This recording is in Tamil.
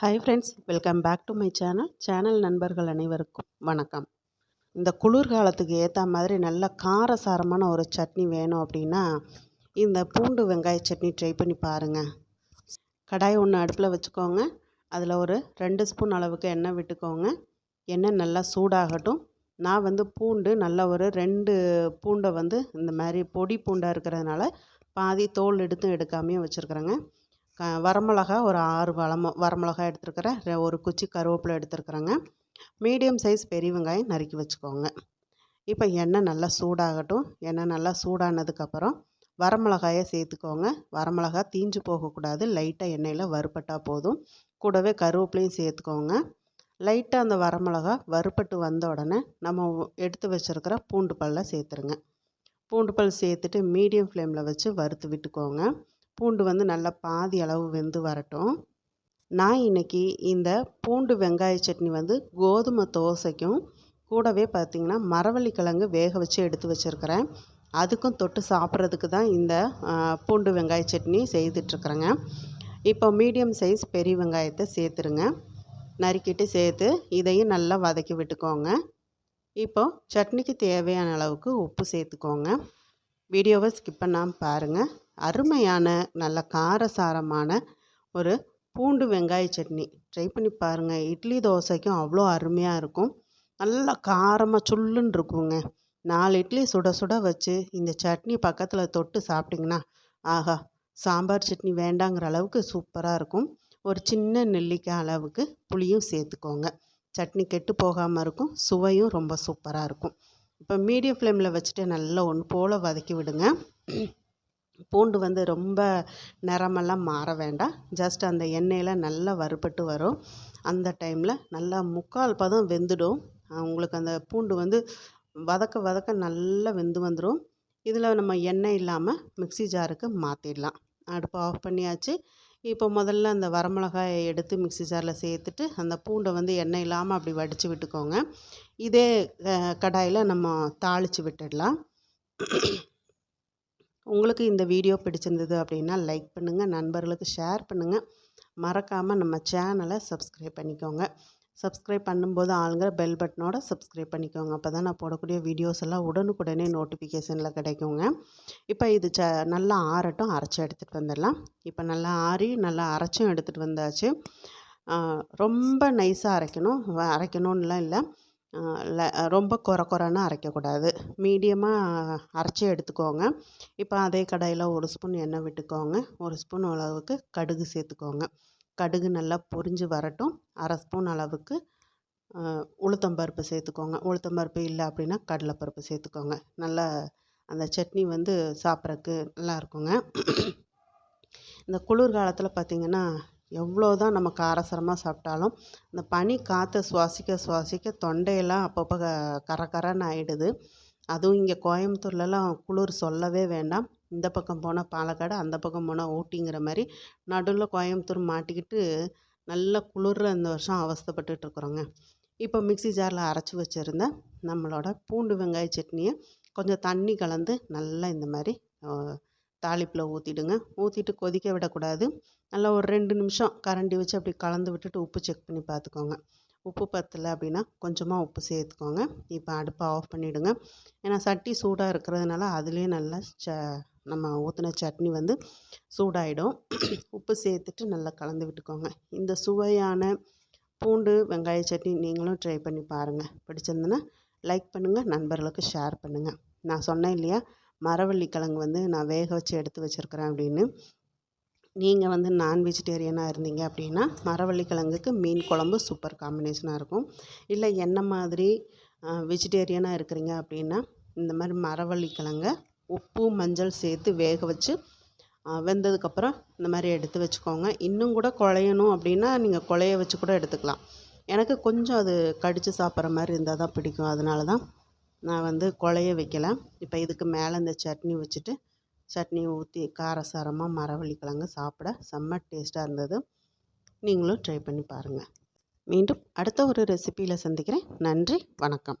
Hi friends welcome back to my channel channel நண்பர்கள் அனைவருக்கும் வணக்கம். இந்த குளிர்காலத்துக்கு ஏற்ற மாதிரி நல்ல காரசாரமான ஒரு சட்னி வேணும் அப்படின்னா இந்த பூண்டு வெங்காய சட்னி ட்ரை பண்ணி பாருங்கள் கடாய் ஒன்று அடுப்பில் வச்சுக்கோங்க. அதில் ஒரு ரெண்டு ஸ்பூன் அளவுக்கு எண்ணெய் விட்டுக்கோங்க. எண்ணெய் நல்லா சூடாகட்டும். நான் வந்து பூண்டு நல்ல ஒரு ரெண்டு பூண்டை வந்து இந்த மாதிரி பொடி பூண்டாக இருக்கிறதுனால பாதி தோல் எடுத்தும் எடுக்காமையும் வச்சுருக்குறேங்க. வரமிளகா ஒரு ஆறு வளம வரமிளகா எடுத்துருக்கிறேன். ஒரு குச்சி கருவேப்பிலை எடுத்துருக்குறேங்க. மீடியம் சைஸ் பெரிய வெங்காயம் நறுக்கி வச்சுக்கோங்க. இப்போ எண்ணெய் நல்லா சூடாகட்டும். எண்ணெய் நல்லா சூடானதுக்கப்புறம் வரமிளகாயை சேர்த்துக்கோங்க. வரமிளகா தீஞ்சு போகக்கூடாது. லைட்டாக எண்ணெயில் வறுப்பட்டால் போதும். கூடவே கருவேப்பிலையும் சேர்த்துக்கோங்க. லைட்டாக அந்த வரமிளகா வறுப்பட்டு வந்த உடனே நம்ம எடுத்து வச்சுருக்கிற பூண்டு பல்லை சேர்த்துருங்க. பூண்டு பல் சேர்த்துட்டு மீடியம் ஃப்ளேமில் வச்சு வறுத்து விட்டுக்கோங்க. பூண்டு வந்து நல்லா பாதி அளவு வெந்து வரட்டும். நான் இன்றைக்கி இந்த பூண்டு வெங்காய சட்னி வந்து கோதுமை தோசைக்கும் கூடவே பார்த்திங்கன்னா மரவள்ளி கிழங்கு வேக வச்சு எடுத்து வச்சுருக்கிறேன். அதுக்கும் தொட்டு சாப்பிட்றதுக்கு தான் இந்த பூண்டு வெங்காய சட்னி செய்துட்ருக்குறேங்க. இப்போ மீடியம் சைஸ் பெரிய வெங்காயத்தை சேர்த்துருங்க. நறுக்கிட்டு சேர்த்து இதையும் நல்லா வதக்கி விட்டுக்கோங்க. இப்போது சட்னிக்கு தேவையான அளவுக்கு உப்பு சேர்த்துக்கோங்க. வீடியோவை ஸ்கிப் பண்ணாமல் பாருங்கள் அருமையான நல்ல காரசாரமான ஒரு பூண்டு வெங்காய சட்னி. ட்ரை பண்ணி பாருங்கள் இட்லி தோசைக்கும் அவ்வளோ அருமையாக இருக்கும். நல்லா காரமாக சுல்லுன்னு இருக்குங்க. நாலு இட்லி சுட சுட வச்சு இந்த சட்னி பக்கத்தில் தொட்டு சாப்பிட்டிங்கன்னா ஆஹா சாம்பார் சட்னி வேண்டாங்கிற அளவுக்கு சூப்பராக இருக்கும். ஒரு சின்ன நெல்லிக்காய் அளவுக்கு புளியும் சேர்த்துக்கோங்க. சட்னி கெட்டு போகாமல் இருக்கும். சுவையும் ரொம்ப சூப்பராக இருக்கும். இப்போ மீடியம் ஃப்ளேமில் வச்சுட்டு நல்லா ஒன்று போல் வதக்கி விடுங்க. பூண்டு வந்து ரொம்ப நிறமெல்லாம் மாற வேண்டாம். ஜஸ்ட் அந்த எண்ணெயில் நல்லா வறுபட்டு வரும். அந்த டைமில் நல்லா முக்கால் பதம் வெந்துடும். உங்களுக்கு அந்த பூண்டு வந்து வதக்க வதக்க நல்லா வெந்து வந்துடும் இதில் நம்ம எண்ணெய் இல்லாமல் மிக்சி ஜாருக்கு மாற்றிடலாம் அடுப்பை ஆஃப் பண்ணியாச்சு. இப்போ முதல்ல அந்த வரமிளகாயை எடுத்து மிக்சி ஜாரில் சேர்த்துட்டு அந்த பூண்டை வந்து எண்ணெய் இல்லாமல் அப்படி வடித்து விட்டுக்கோங்க. இதே கடாயில் நம்ம தாளித்து விட்டுடலாம். உங்களுக்கு இந்த வீடியோ பிடிச்சிருந்தது அப்படின்னா லைக் பண்ணுங்கள் நண்பர்களுக்கு ஷேர் பண்ணுங்கள் மறக்காமல் நம்ம சேனலை சப்ஸ்கிரைப் பண்ணிக்கோங்க. சப்ஸ்கிரைப் பண்ணும்போது ஆளுங்கிற பெல் பட்டனோட சப்ஸ்கிரைப் பண்ணிக்கோங்க. அப்போ தான் நான் போடக்கூடிய வீடியோஸ் எல்லாம் உடனுக்குடனே நோட்டிஃபிகேஷனில் கிடைக்குங்க. இப்போ இது ச நல்லா ஆறட்டும் அரைச்சி எடுத்துகிட்டு வந்துடலாம். இப்போ நல்லா ஆறி நல்லா அரைச்சும் எடுத்துகிட்டு வந்தாச்சு. ரொம்ப நைஸாக அரைக்கணும். அரைக்கணும்லாம் இல்லை. ரொம்ப கொர குறைன்னு அரைக்கக்கூடாது. மீடியமாக அரைச்சி எடுத்துக்கோங்க. இப்போ அதே கடாயில் ஒரு ஸ்பூன் எண்ணெய் விட்டுக்கோங்க. ஒரு ஸ்பூன் அளவுக்கு கடுகு சேர்த்துக்கோங்க. கடுகு நல்லா பொரிஞ்சு வரட்டும். அரை ஸ்பூன் அளவுக்கு உளுத்தம்பருப்பு சேர்த்துக்கோங்க. உளுத்தம்பருப்பு இல்லை அப்படின்னா கடலைப்பருப்பு சேர்த்துக்கோங்க. நல்லா அந்த சட்னி வந்து சாப்பிட்றக்கு நல்லா இருக்குங்க இந்த குளிர்காலத்தில் பார்த்திங்கன்னா எவ்வளோ தான் நம்ம காரசாரமாக சாப்பிட்டாலும் இந்த பனி காற்றை சுவாசிக்க சுவாசிக்க தொண்டையெல்லாம் அப்பப்போ க கர கரன்னு ஆகிடுது அதுவும் இங்கே கோயம்புத்தூர்லலாம் குளிர் சொல்லவே வேண்டாம். இந்த பக்கம் போனால் பாலக்காடு அந்த பக்கம் போனால் ஊட்டிங்கிற மாதிரி நடுவில் கோயம்புத்தூர் மாட்டிக்கிட்டு நல்ல குளிர் இந்த வருஷம் அவஸ்தப்பட்டுட்ருக்குறோங்க இப்போ மிக்சி ஜாரில் அரைச்சி வச்சுருந்த நம்மளோட பூண்டு வெங்காய சட்னியை கொஞ்சம் தண்ணி கலந்து நல்லா இந்த மாதிரி தாளிப்பில் ஊற்றிடுங்க ஊற்றிட்டு கொதிக்க விடக்கூடாது. நல்லா ஒரு ரெண்டு நிமிஷம் கரண்டி வச்சு அப்படி கலந்து விட்டுட்டு உப்பு செக் பண்ணி பார்த்துக்கோங்க. உப்பு பத்தலை அப்படின்னா கொஞ்சமாக உப்பு சேர்த்துக்கோங்க. இப்போ அடுப்பை ஆஃப் பண்ணிவிடுங்க ஏன்னா சட்டி சூடாக இருக்கிறதுனால அதுலேயே நல்லா ச நம்ம ஊற்றின சட்னி வந்து சூடாகிடும் உப்பு சேர்த்துட்டு நல்லா கலந்து விட்டுக்கோங்க. இந்த சுவையான பூண்டு வெங்காய சட்னி நீங்களும் ட்ரை பண்ணி பாருங்கள் பிடிச்சிருந்துன்னா லைக் பண்ணுங்கள் நண்பர்களுக்கு ஷேர் பண்ணுங்கள் நான் சொன்னேன் இல்லையா? மரவள்ளிக்கிழங்கு வந்து நான் வேக வச்சு எடுத்து வச்சுருக்கிறேன் அப்படின்னு. நீங்கள் வந்து நான் வெஜிடேரியனாக இருந்தீங்க அப்படின்னா மரவள்ளி கிழங்குக்கு மீன் குழம்பு சூப்பர் காம்பினேஷனாக இருக்கும். இல்லை என்ன மாதிரி வெஜிடேரியனாக இருக்கிறீங்க அப்படின்னா இந்த மாதிரி மரவள்ளிக்கிழங்கை உப்பு மஞ்சள் சேர்த்து வேக வச்சு வெந்ததுக்கப்புறம் இந்த மாதிரி எடுத்து வச்சுக்கோங்க. இன்னும் கூட குழையணும் அப்படின்னா நீங்கள் குழைய வச்சு கூட எடுத்துக்கலாம். எனக்கு கொஞ்சம் அது கடித்து சாப்பிட்ற மாதிரி இருந்தால் தான் பிடிக்கும். அதனால தான் நான் வந்து குழைய வைக்கல. இப்போ இதுக்கு மேலே இந்த சட்னி வச்சுட்டு சட்னி ஊற்றி காரசாரமாக மரவள்ளி கிழங்கு சாப்பிட செம்ம டேஸ்ட்டாக இருந்தது. நீங்களும் ட்ரை பண்ணி பாருங்கள் மீண்டும் அடுத்த ஒரு ரெசிப்பியில் சந்திக்கிறேன். நன்றி வணக்கம்.